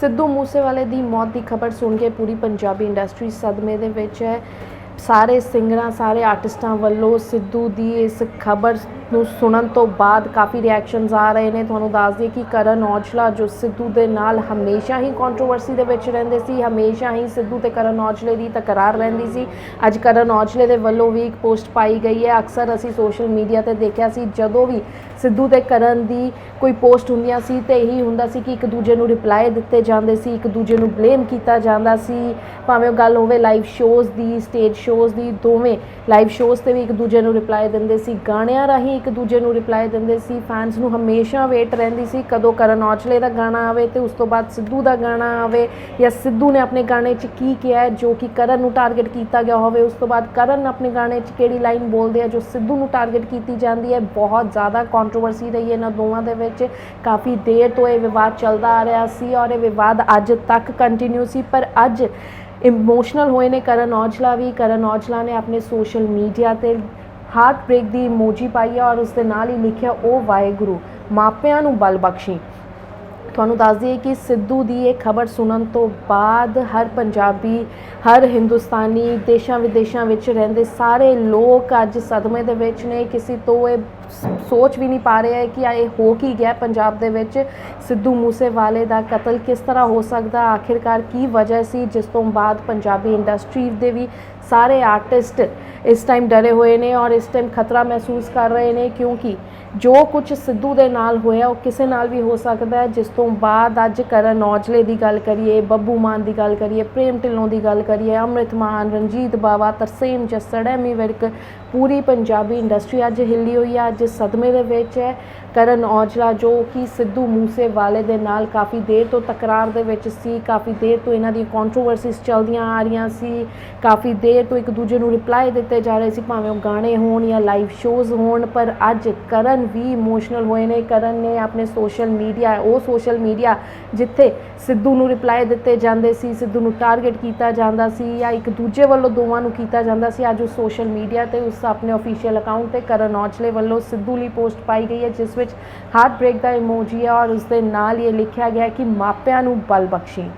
ਸਿੱਧੂ ਮੂਸੇਵਾਲੇ ਦੀ ਮੌਤ ਦੀ ਖਬਰ ਸੁਣ ਕੇ ਪੂਰੀ ਪੰਜਾਬੀ ਇੰਡਸਟਰੀ ਸਦਮੇ ਦੇ ਵਿੱਚ ਹੈ। ਸਾਰੇ ਸਿੰਗਰਾਂ, ਸਾਰੇ ਆਰਟਿਸਟਾਂ ਵੱਲੋਂ ਸਿੱਧੂ ਦੀ ਇਸ ਖਬਰ ਨੂੰ ਸੁਣਨ ਤੋਂ ਬਾਅਦ ਕਾਫੀ ਰਿਐਕਸ਼ਨਸ ਆ ਰਹੇ ਨੇ। ਤੁਹਾਨੂੰ ਦੱਸ ਦਈਏ ਕਿ ਕਰਨ ਔਜਲਾ ਜੋ ਸਿੱਧੂ ਦੇ ਨਾਲ ਹਮੇਸ਼ਾ ਹੀ ਕੰਟਰੋਵਰਸੀ ਦੇ ਵਿੱਚ ਰਹਿੰਦੇ ਸੀ, ਹਮੇਸ਼ਾ ਹੀ ਸਿੱਧੂ ਤੇ ਕਰਨ ਔਜਲੇ ਦੀ ਤਕਰਾਰ ਰਹਿੰਦੀ ਸੀ। ਅੱਜ ਕਰਨ ਔਜਲੇ ਦੇ ਵੱਲੋਂ ਵੀ ਇੱਕ ਪੋਸਟ ਪਾਈ ਗਈ ਹੈ। ਅਕਸਰ ਅਸੀਂ ਸੋਸ਼ਲ ਮੀਡੀਆ ਤੇ ਦੇਖਿਆ ਸੀ, ਜਦੋਂ ਵੀ ਸਿੱਧੂ ਤੇ ਕਰਨ ਦੀ ਕੋਈ ਪੋਸਟ ਹੁੰਦੀਆਂ ਸੀ ਤੇ ਇਹੀ ਹੁੰਦਾ ਸੀ ਕਿ ਇੱਕ ਦੂਜੇ ਨੂੰ ਰਿਪਲਾਈ ਦਿੱਤੇ ਜਾਂਦੇ ਸੀ, ਇੱਕ ਦੂਜੇ ਨੂੰ ਬਲੇਮ ਕੀਤਾ ਜਾਂਦਾ ਸੀ। ਭਾਵੇਂ ਉਹ ਗੱਲ ਹੋਵੇ ਲਾਈਵ ਸ਼ੋਜ਼ ਦੀ ਸਟੇਜ ਸ਼ੋਜ਼ ਦੀ ਦੋਵੇਂ ਲਾਈਵ ਸ਼ੋਜ਼ ਤੇ ਵੀ ਇੱਕ ਦੂਜੇ ਨੂੰ ਰਿਪਲਾਈ ਦਿੰਦੇ ਸੀ, ਗਾਣਿਆਂ ਰਾਹੀਂ ਇੱਕ ਦੂਜੇ ਨੂੰ ਰਿਪਲਾਈ ਦਿੰਦੇ ਸੀ ਫੈਨਸ ਨੂੰ ਹਮੇਸ਼ਾ ਵੇਟ ਰਹਿੰਦੀ ਸੀ, ਕਦੋਂ ਕਰਨ ਔਜਲੇ ਦਾ ਗਾਣਾ ਆਵੇ ਤੇ ਉਸ ਤੋਂ ਬਾਅਦ ਸਿੱਧੂ ਦਾ ਗਾਣਾ ਆਵੇ ਜਾਂ ਸਿੱਧੂ ਨੇ ਆਪਣੇ ਗਾਣੇ 'ਚ ਕੀ ਕਿਹਾ ਜੋ ਕਿ ਕਰਨ ਨੂੰ ਟਾਰਗੇਟ ਕੀਤਾ ਗਿਆ ਹੋਵੇ, ਉਸ ਤੋਂ ਬਾਅਦ ਕਰਨ ਆਪਣੇ ਗਾਣੇ 'ਚ ਕਿਹੜੀ ਲਾਈਨ ਬੋਲਦੇ ਆ, ਜੋ ਸਿੱਧੂ ਨੂੰ ਟਾਰਗੇਟ ਕੀਤੀ ਜਾਂਦੀ ਹੈ, ਬਹੁਤ ਜ਼ਿਆਦਾ ਕੰਟਰੋਵਰਸੀ ਰਹੀ ਹੈ ਇਹਨਾਂ ਦੋਵਾਂ ਦੇ ਵਿੱਚ। ਕਾਫੀ ਦੇਰ ਤੋਂ ਇਹ ਵਿਵਾਦ ਚੱਲਦਾ ਆ ਰਿਹਾ ਸੀ ਔਰ ਇਹ ਵਿਵਾਦ ਅੱਜ ਤੱਕ ਕੰਟੀਨਿਊ ਸੀ, ਪਰ ਅੱਜ ਇਮੋਸ਼ਨਲ ਹੋਏ ਨੇ ਕਰਨ ਔਜਲਾ ਵੀ, ਕਰਨ ਔਜਲਾ ਨੇ ਆਪਣੇ ਸੋਸ਼ਲ ਮੀਡੀਆ ਤੇ ਹਾਰਟ ਬ੍ਰੇਕ ਦੀ ਇਮੋਜੀ ਪਾਈ ਹੈ ਔਰ ਉਸ ਦੇ ਨਾਲ ਹੀ ਲਿਖਿਆ ਉਹ ਵਾਹਿਗੁਰੂ, ਮਾਪਿਆਂ ਨੂੰ ਬਲ ਬਖਸ਼ੀ। ਤੁਹਾਨੂੰ ਦੱਸ ਦਈਏ ਕਿ ਸਿੱਧੂ ਦੀ ਇਹ ਖਬਰ ਸੁਣਨ ਤੋਂ ਬਾਅਦ ਹਰ ਪੰਜਾਬੀ ਹਰ ਹਿੰਦੁਸਤਾਨੀ ਦੇਸ਼ਾਂ ਵਿਦੇਸ਼ਾਂ ਵਿੱਚ ਰਹਿੰਦੇ ਸਾਰੇ ਲੋਕ ਅੱਜ ਸਦਮੇ ਦੇ ਵਿੱਚ ਨੇ। ਕਿਸੇ ਤੋਂ ਇਹ ਸ- ਸੋਚ ਵੀ ਨਹੀਂ ਪਾ ਰਿਹਾ ਹੈ ਕਿ ਇਹ ਹੋ ਕੀ ਗਿਆ ਪੰਜਾਬ ਦੇ ਵਿੱਚ। ਸਿੱਧੂ ਮੂਸੇਵਾਲੇ ਦਾ ਕਤਲ ਕਿਸ ਤਰ੍ਹਾਂ ਹੋ ਸਕਦਾ? ਆਖਿਰਕਾਰ ਕੀ ਵਜ੍ਹਾ ਸੀ? ਜਿਸ ਤੋਂ ਬਾਅਦ ਪੰਜਾਬੀ ਇੰਡਸਟਰੀ ਦੇ ਵੀ ਸਾਰੇ ਆਰਟਿਸਟ ਇਸ ਟਾਈਮ ਡਰੇ ਹੋਏ ਨੇ ਔਰ ਇਸ ਟਾਈਮ ਖਤਰਾ ਮਹਿਸੂਸ ਕਰ ਰਹੇ ਨੇ ਕਿਉਂਕਿ ਜੋ ਕੁਝ ਸਿੱਧੂ ਦੇ ਨਾਲ ਹੋਇਆ, ਉਹ ਕਿਸੇ ਨਾਲ ਵੀ ਹੋ ਸਕਦਾ ਹੈ। ਜਿਸ ਤੋਂ ਬਾਅਦ ਅੱਜ ਕਰਨ ਔਜਲੇ ਦੀ ਗੱਲ ਕਰੀਏ, ਬੱਬੂ ਮਾਨ ਦੀ ਗੱਲ ਕਰੀਏ, ਪ੍ਰੇਮ ਢਿੱਲੋਂ ਦੀ ਗੱਲ ਕਰੀਏ, ਅੰਮ੍ਰਿਤ ਮਾਨ, ਰਣਜੀਤ ਬਾਵਾ, ਤਰਸੇਮ ਜੱਸੜ ਐਮੀ ਵਿਰਕ ਪੂਰੀ ਪੰਜਾਬੀ ਇੰਡਸਟਰੀ ਅੱਜ ਹਿੱਲੀ ਹੋਈ ਹੈ ਅੱਜ ਸਦਮੇ ਦੇ ਵਿੱਚ ਹੈ। ਕਰਨ ਔਜਲਾ ਜੋ ਕਿ ਸਿੱਧੂ ਮੂਸੇਵਾਲੇ ਦੇ ਨਾਲ ਕਾਫੀ ਦੇਰ ਤੋਂ ਤਕਰਾਰ ਦੇ ਵਿੱਚ ਸੀ, ਕਾਫੀ ਦੇਰ ਤੋਂ ਇਹਨਾਂ ਦੀ ਕੰਟਰੋਵਰਸੀਜ਼ ਚੱਲਦੀਆਂ ਆ ਰਹੀਆਂ ਸੀ, ਕਾਫੀ ਦੇਰ ਤੋਂ ਇੱਕ ਦੂਜੇ ਨੂੰ ਰਿਪਲਾਈ ਦਿੱਤੇ ਜਾ ਰਹੇ ਸੀ, ਭਾਵੇਂ ਉਹ ਗਾਣੇ ਹੋਣ ਜਾਂ ਲਾਈਵ ਸ਼ੋਜ਼ ਹੋਣ, ਪਰ ਅੱਜ ਕਰਨ ਵੀ ਇਮੋਸ਼ਨਲ ਹੋਏ ਨੇ, ਕਰਨ ਨੇ ਆਪਣੇ ਸੋਸ਼ਲ ਮੀਡੀਆ ਉਹ ਸੋਸ਼ਲ ਮੀਡੀਆ ਜਿੱਥੇ ਸਿੱਧੂ ਨੂੰ ਰਿਪਲਾਈ ਦਿੱਤੇ ਜਾਂਦੇ ਸੀ, ਸਿੱਧੂ ਨੂੰ ਟਾਰਗੇਟ ਕੀਤਾ ਜਾਂਦਾ ਸੀ ਜਾਂ ਇੱਕ ਦੂਜੇ ਵੱਲੋਂ ਦੋਵਾਂ ਨੂੰ ਕੀਤਾ ਜਾਂਦਾ ਸੀ, ਅੱਜ ਉਹ ਸੋਸ਼ਲ ਮੀਡੀਆ ਤੇ ਉਸ ਆਪਣੇ ਅਫੀਸ਼ੀਅਲ ਅਕਾਊਂਟ ਤੇ ਕਰਨ ਔਜਲੇ ਵੱਲੋਂ ਸਿੱਧੂ ਲਈ ਪੋਸਟ ਪਾਈ ਗਈ ਹੈ, ਜਿਸ ਵਿੱਚ ਹਾਰਟ ਬ੍ਰੇਕ ਦਾ ਇਮੋਜੀ ਹੈ ਔਰ ਉਸ ਦੇ ਨਾਲ ਇਹ ਲਿਖਿਆ ਗਿਆ ਕਿ ਮਾਪਿਆਂ ਨੂੰ ਬਲ ਬਖਸ਼ੀ।